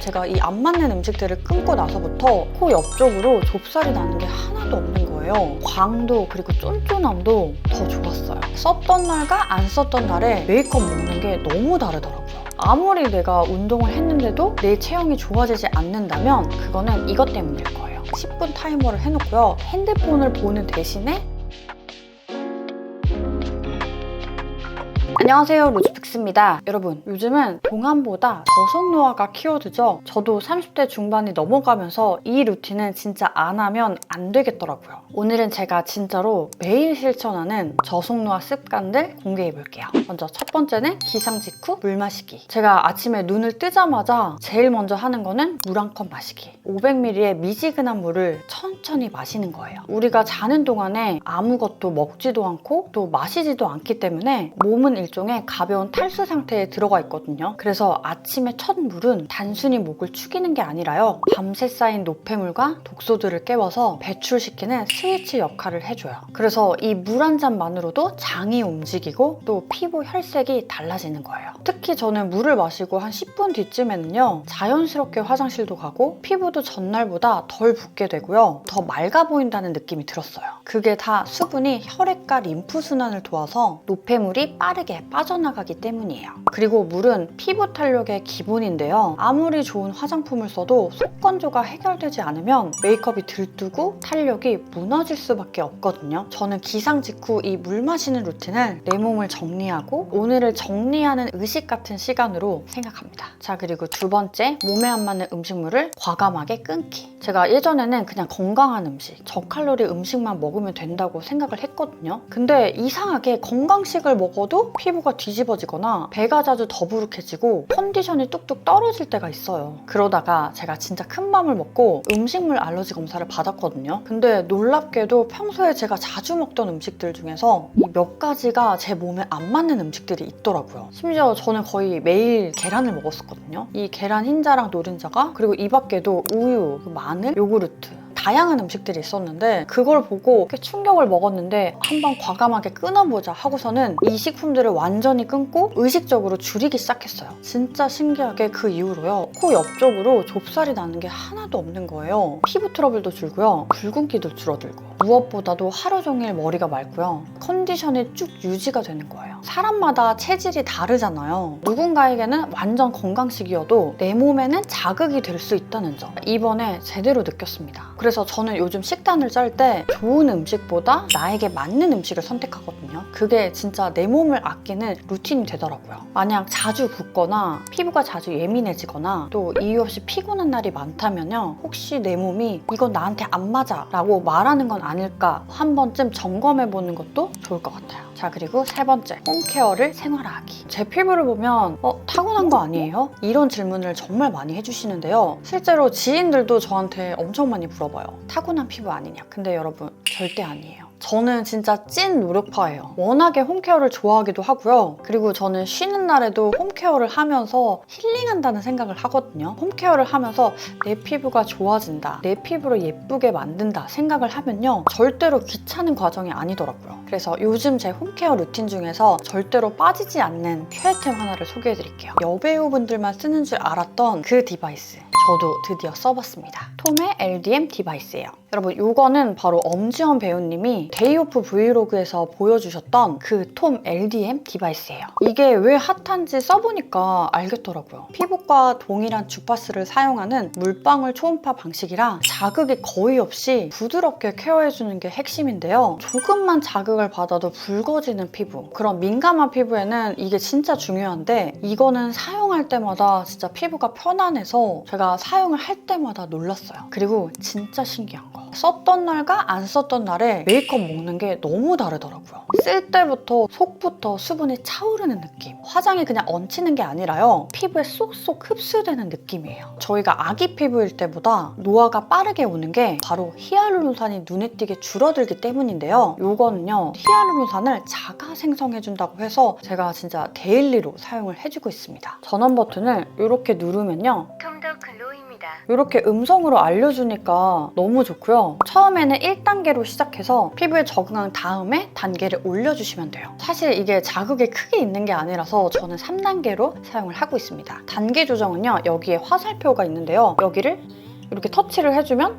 제가 이 안 맞는 음식들을 끊고 나서부터 코 옆쪽으로 좁쌀이 나는 게 하나도 없는 거예요. 광도 그리고 쫀쫀함도 더 좋았어요. 썼던 날과 안 썼던 날에 메이크업 먹는 게 너무 다르더라고요. 아무리 내가 운동을 했는데도 내 체형이 좋아지지 않는다면 그거는 이것 때문일 거예요. 10분 타이머를 해놓고요. 핸드폰을 보는 대신에 안녕하세요 로즈픽스입니다. 여러분 요즘은 동안보다 저속 노화가 키워드죠? 저도 30대 중반이 넘어가면서 이 루틴은 진짜 안 하면 안 되겠더라고요. 오늘은 제가 진짜로 매일 실천하는 저속 노화 습관들 공개해 볼게요. 먼저 첫 번째는 기상 직후 물 마시기. 제가 아침에 눈을 뜨자마자 제일 먼저 하는 거는 물 한 컵 마시기. 500ml의 미지근한 물을 천천히 마시는 거예요. 우리가 자는 동안에 아무것도 먹지도 않고 또 마시지도 않기 때문에 몸은 일 종의 가벼운 탈수 상태에 들어가 있거든요. 그래서 아침에 첫 물은 단순히 목을 축이는 게 아니라요. 밤새 쌓인 노폐물과 독소들을 깨워서 배출시키는 스위치 역할을 해줘요. 그래서 이 물 한 잔만으로도 장이 움직이고 또 피부 혈색이 달라지는 거예요. 특히 저는 물을 마시고 한 10분 뒤쯤에는요. 자연스럽게 화장실도 가고 피부도 전날보다 덜 붓게 되고요. 더 맑아 보인다는 느낌이 들었어요. 그게 다 수분이 혈액과 림프 순환을 도와서 노폐물이 빠르게 빠져나가기 때문이에요. 그리고 물은 피부 탄력의 기본인데요. 아무리 좋은 화장품을 써도 속건조가 해결되지 않으면 메이크업이 들뜨고 탄력이 무너질 수밖에 없거든요. 저는 기상 직후 이 물 마시는 루틴을 내 몸을 정리하고 오늘을 정리하는 의식 같은 시간으로 생각합니다. 자, 그리고 두 번째, 몸에 안 맞는 음식물을 과감하게 끊기. 제가 예전에는 그냥 건강한 음식, 저칼로리 음식만 먹으면 된다고 생각을 했거든요. 근데 이상하게 건강식을 먹어도 피 부가 뒤집어지거나 배가 자주 더부룩해지고 컨디션이 뚝뚝 떨어질 때가 있어요. 그러다가 제가 진짜 큰 맘을 먹고 음식물 알러지 검사를 받았거든요. 근데 놀랍게도 평소에 제가 자주 먹던 음식들 중에서 이 몇 가지가 제 몸에 안 맞는 음식들이 있더라고요. 심지어 저는 거의 매일 계란을 먹었었거든요. 이 계란 흰자랑 노른자가 그리고 이 밖에도 우유, 그 마늘, 요구르트 다양한 음식들이 있었는데 그걸 보고 충격을 먹었는데 한번 과감하게 끊어보자 하고서는 이 식품들을 완전히 끊고 의식적으로 줄이기 시작했어요. 진짜 신기하게 그 이후로요. 코 옆쪽으로 좁쌀이 나는 게 하나도 없는 거예요. 피부 트러블도 줄고요. 붉은기도 줄어들고 무엇보다도 하루 종일 머리가 맑고요. 컨디션이 쭉 유지가 되는 거예요. 사람마다 체질이 다르잖아요. 누군가에게는 완전 건강식이어도 내 몸에는 자극이 될 수 있다는 점. 이번에 제대로 느꼈습니다. 그래서 저는 요즘 식단을 짤 때 좋은 음식보다 나에게 맞는 음식을 선택하거든요. 그게 진짜 내 몸을 아끼는 루틴이 되더라고요. 만약 자주 붓거나 피부가 자주 예민해지거나 또 이유 없이 피곤한 날이 많다면요. 혹시 내 몸이 이건 나한테 안 맞아 라고 말하는 건 아닐까 한 번쯤 점검해 보는 것도 좋을 것 같아요. 자, 그리고 세 번째, 홈케어를 생활화하기. 제 피부를 보면, 어, 타고난 거 아니에요? 이런 질문을 정말 많이 해주시는데요. 실제로 지인들도 저한테 엄청 많이 물어봐요. 타고난 피부 아니냐. 근데 여러분, 절대 아니에요. 저는 진짜 찐 노력파예요. 워낙에 홈케어를 좋아하기도 하고요. 그리고 저는 쉬는 날에도 홈케어를 하면서 힐링한다는 생각을 하거든요. 홈케어를 하면서 내 피부가 좋아진다. 내 피부를 예쁘게 만든다 생각을 하면요. 절대로 귀찮은 과정이 아니더라고요. 그래서 요즘 제 홈케어 루틴 중에서 절대로 빠지지 않는 쾌템 하나를 소개해 드릴게요. 여배우분들만 쓰는 줄 알았던 그 디바이스. 저도 드디어 써봤습니다. 톰의 LDM 디바이스예요. 여러분 이거는 바로 엄지원 배우님이 데이오프 브이로그에서 보여주셨던 그 톰 LDM 디바이스예요. 이게 왜 핫한지 써보니까 알겠더라고요. 피부과 동일한 주파수를 사용하는 물방울 초음파 방식이라 자극이 거의 없이 부드럽게 케어해주는 게 핵심인데요. 조금만 자극을 받아도 붉어지는 피부 그런 민감한 피부에는 이게 진짜 중요한데 이거는 사용할 때마다 진짜 피부가 편안해서 제가 사용을 할 때마다 놀랐어요. 그리고 진짜 신기한 거 썼던 날과 안 썼던 날에 메이크업 먹는 게 너무 다르더라고요. 쓸 때부터 속부터 수분이 차오르는 느낌. 화장이 그냥 얹히는 게 아니라요. 피부에 쏙쏙 흡수되는 느낌이에요. 저희가 아기 피부일 때보다 노화가 빠르게 오는 게 바로 히알루론산이 눈에 띄게 줄어들기 때문인데요. 요거는요. 히알루론산을 자가 생성해준다고 해서 제가 진짜 데일리로 사용을 해주고 있습니다. 전원 버튼을 이렇게 누르면요. 톰더 글로입니다. 이렇게 음성으로 알려주니까 너무 좋고요. 처음에는 1단계로 시작해서 피부에 적응한 다음에 단계를 올려주시면 돼요. 사실 이게 자극이 크게 있는 게 아니라서 저는 3단계로 사용을 하고 있습니다. 단계 조정은요, 여기에 화살표가 있는데요. 여기를 이렇게 터치를 해주면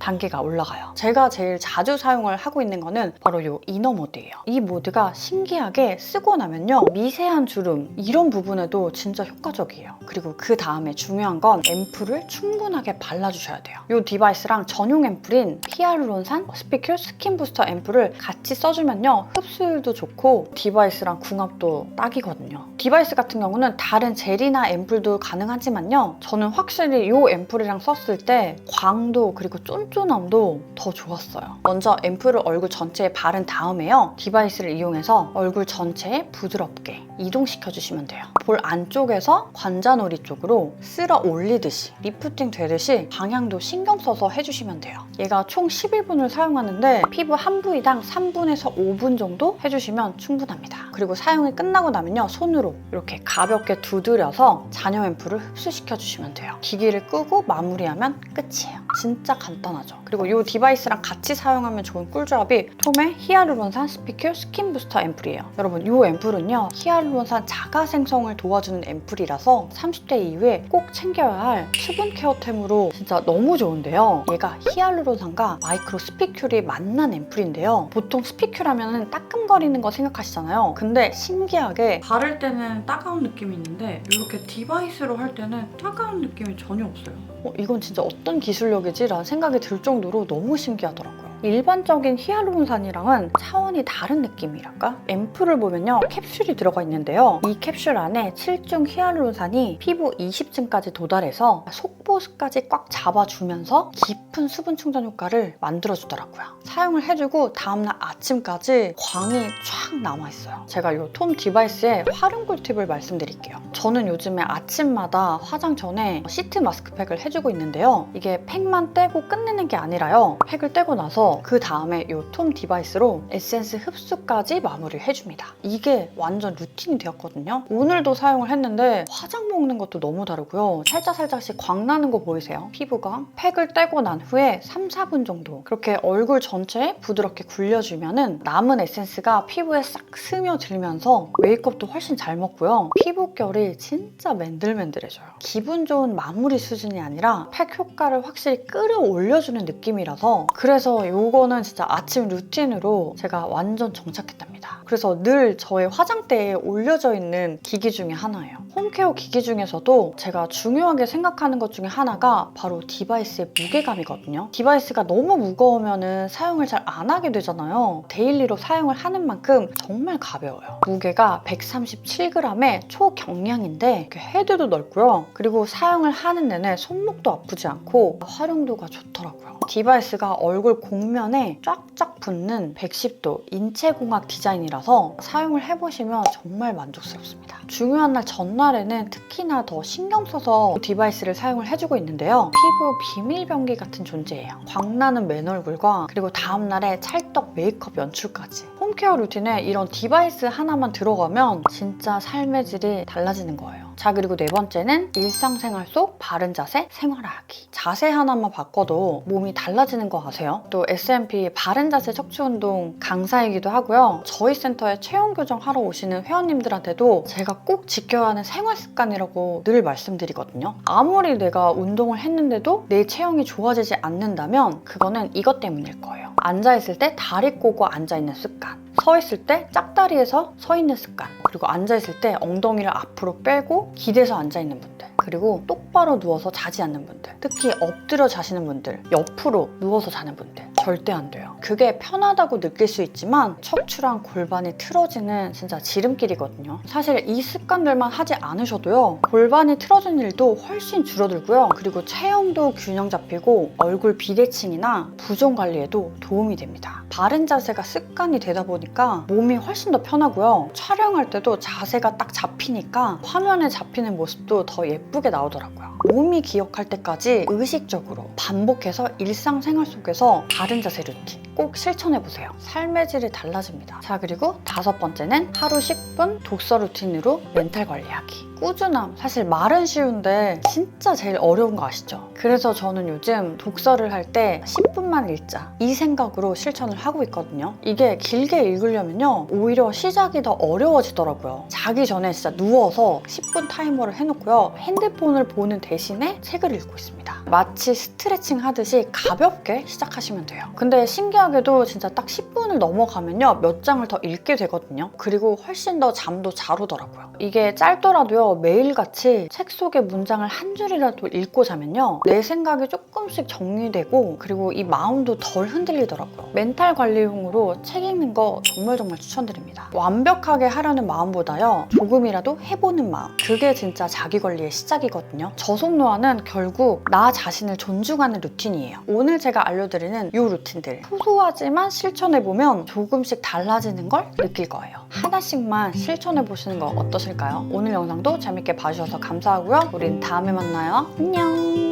단계가 올라가요. 제가 제일 자주 사용을 하고 있는 거는 바로 이 이너 모드예요. 이 모드가 신기하게 쓰고 나면요. 미세한 주름 이런 부분에도 진짜 효과적이에요. 그리고 그 다음에 중요한 건 앰플을 충분하게 발라주셔야 돼요. 이 디바이스랑 전용 앰플인 히알루론산 스피큐 스킨 부스터 앰플을 같이 써주면요. 흡수율도 좋고 디바이스랑 궁합도 딱이거든요. 디바이스 같은 경우는 다른 젤이나 앰플도 가능하지만요. 저는 확실히 이 앰플이랑 썼을 때 광도 그리고 쫀 쫀함도 더 좋았어요. 먼저 앰플을 얼굴 전체에 바른 다음에요. 디바이스를 이용해서 얼굴 전체에 부드럽게 이동시켜 주시면 돼요. 볼 안쪽에서 관자놀이 쪽으로 쓸어 올리듯이 리프팅 되듯이 방향도 신경 써서 해주시면 돼요. 얘가 총 11분을 사용하는데 피부 한 부위당 3분에서 5분 정도 해주시면 충분합니다. 그리고 사용이 끝나고 나면요 손으로 이렇게 가볍게 두드려서 잔여 앰플을 흡수시켜 주시면 돼요. 기기를 끄고 마무리하면 끝이에요. 진짜 간단하죠. 그리고 이 디바이스랑 같이 사용하면 좋은 꿀조합이 톰의 히알루론산 스피큐 스킨 부스터 앰플이에요. 여러분 이 앰플은요 히알루론산 자가 생성을 도와주는 앰플이라서 30대 이후에 꼭 챙겨야 할 수분 케어템으로 진짜 너무 좋은데요. 얘가 히알루론산과 마이크로 스피큐리 만난 앰플인데요. 보통 스피큐라면 따끔거리는 거 생각하시잖아요. 근데 신기하게 바를 때는 따가운 느낌이 있는데 이렇게 디바이스로 할 때는 따가운 느낌이 전혀 없어요. 어, 이건 진짜 어떤 기술력이지? 라는 생각이 들 정도로 너무 신기하더라고요. 일반적인 히알루론산이랑은 차원이 다른 느낌이랄까? 앰플을 보면요 캡슐이 들어가 있는데요. 이 캡슐 안에 7중 히알루론산이 피부 20층까지 도달해서 속보습까지 꽉 잡아주면서 깊은 수분 충전 효과를 만들어주더라고요. 사용을 해주고 다음날 아침까지 광이 쫙 남아있어요. 제가 이 톰 디바이스의 활용 꿀팁을 말씀드릴게요. 저는 요즘에 아침마다 화장 전에 시트 마스크팩을 해주고 있는데요. 이게 팩만 떼고 끝내는 게 아니라요. 팩을 떼고 나서 그 다음에 이 톰 디바이스로 에센스 흡수까지 마무리를 해줍니다. 이게 완전 루틴이 되었거든요. 오늘도 사용을 했는데 화장 먹는 것도 너무 다르고요. 살짝살짝씩 광 나는 거 보이세요? 피부가 팩을 떼고 난 후에 3, 4분 정도 그렇게 얼굴 전체에 부드럽게 굴려주면 남은 에센스가 피부에 싹 스며들면서 메이크업도 훨씬 잘 먹고요. 피부결이 진짜 맨들맨들해져요. 기분 좋은 마무리 수준이 아니라 팩 효과를 확실히 끌어올려주는 느낌이라서 그래서 이 거는 진짜 아침 루틴으로 제가 완전 정착했답니다. 그래서 늘 저의 화장대에 올려져 있는 기기 중에 하나예요. 홈케어 기기 중에서도 제가 중요하게 생각하는 것 중에 하나가 바로 디바이스의 무게감이거든요. 디바이스가 너무 무거우면 사용을 잘 안 하게 되잖아요. 데일리로 사용을 하는 만큼 정말 가벼워요. 무게가 137g의 초경량인데 헤드도 넓고요. 그리고 사용을 하는 내내 손목도 아프지 않고 활용도가 좋더라고요. 디바이스가 얼굴 곡면에 쫙쫙 붙는 110도 인체공학 디자인이라서 사용을 해보시면 정말 만족스럽습니다. 중요한 날 전날 에는 특히나 더 신경 써서 디바이스를 사용을 해주고 있는데요. 피부 비밀병기 같은 존재예요. 광나는 맨얼굴과 그리고 다음날에 찰떡 메이크업 연출까지. 홈케어 루틴에 이런 디바이스 하나만 들어가면 진짜 삶의 질이 달라지는 거예요. 자 그리고 네 번째는 일상생활 속 바른 자세 생활하기. 자세 하나만 바꿔도 몸이 달라지는 거 아세요? 또 S&P 바른 자세 척추 운동 강사이기도 하고요. 저희 센터에 체형 교정하러 오시는 회원님들한테도 제가 꼭 지켜야 하는 생활 습관이라고 늘 말씀드리거든요. 아무리 내가 운동을 했는데도 내 체형이 좋아지지 않는다면 그거는 이것 때문일 거예요. 앉아있을 때 다리 꼬고 앉아있는 습관. 서 있을 때 짝다리에서 서 있는 습관. 그리고 앉아있을 때 엉덩이를 앞으로 빼고 기대서 앉아있는 분들. 그리고 똑바로 누워서 자지 않는 분들. 특히 엎드려 자시는 분들. 옆으로 누워서 자는 분들. 절대 안 돼요. 그게 편하다고 느낄 수 있지만 척추랑 골반이 틀어지는 진짜 지름길이거든요. 사실 이 습관들만 하지 않으셔도요. 골반이 틀어진 일도 훨씬 줄어들고요. 그리고 체형도 균형 잡히고 얼굴 비대칭이나 부종 관리에도 도움이 됩니다. 바른 자세가 습관이 되다 보니까 몸이 훨씬 더 편하고요. 촬영할 때도 자세가 딱 잡히니까 화면에 잡히는 모습도 더 예쁘게 나오더라고요. 몸이 기억할 때까지 의식적으로 반복해서 일상생활 속에서 바른 자세 루틴 꼭 실천해보세요. 삶의 질이 달라집니다. 자, 그리고 다섯 번째는 하루 10분 독서 루틴으로 멘탈 관리하기. 꾸준함. 사실 말은 쉬운데 진짜 제일 어려운 거 아시죠? 그래서 저는 요즘 독서를 할 때 10분만 읽자. 이 생각으로 실천을 하고 있거든요. 이게 길게 읽으려면요. 오히려 시작이 더 어려워지더라고요. 자기 전에 진짜 누워서 10분 타이머를 해놓고요. 핸드폰을 보는 대신에 책을 읽고 있습니다. 마치 스트레칭 하듯이 가볍게 시작하시면 돼요. 근데 신기하게도 진짜 딱 10분을 넘어가면요. 몇 장을 더 읽게 되거든요. 그리고 훨씬 더 잠도 잘 오더라고요. 이게 짧더라도요. 매일같이 책 속의 문장을 한 줄이라도 읽고 자면요. 내 생각이 조금씩 정리되고 그리고 이 마음도 덜 흔들리더라고요. 멘탈 관리용으로 책 읽는 거 정말 정말 추천드립니다. 완벽하게 하려는 마음보다요. 조금이라도 해보는 마음. 그게 진짜 자기 관리의 시작이거든요. 저속노화는 결국 나 자신을 존중하는 루틴이에요. 오늘 제가 알려드리는 이 루틴들 소소하지만 실천해보면 조금씩 달라지는 걸 느낄 거예요. 하나씩만 실천해보시는 거 어떠실까요? 오늘 영상도 재밌게 봐주셔서 감사하고요. 우린 다음에 만나요. 안녕!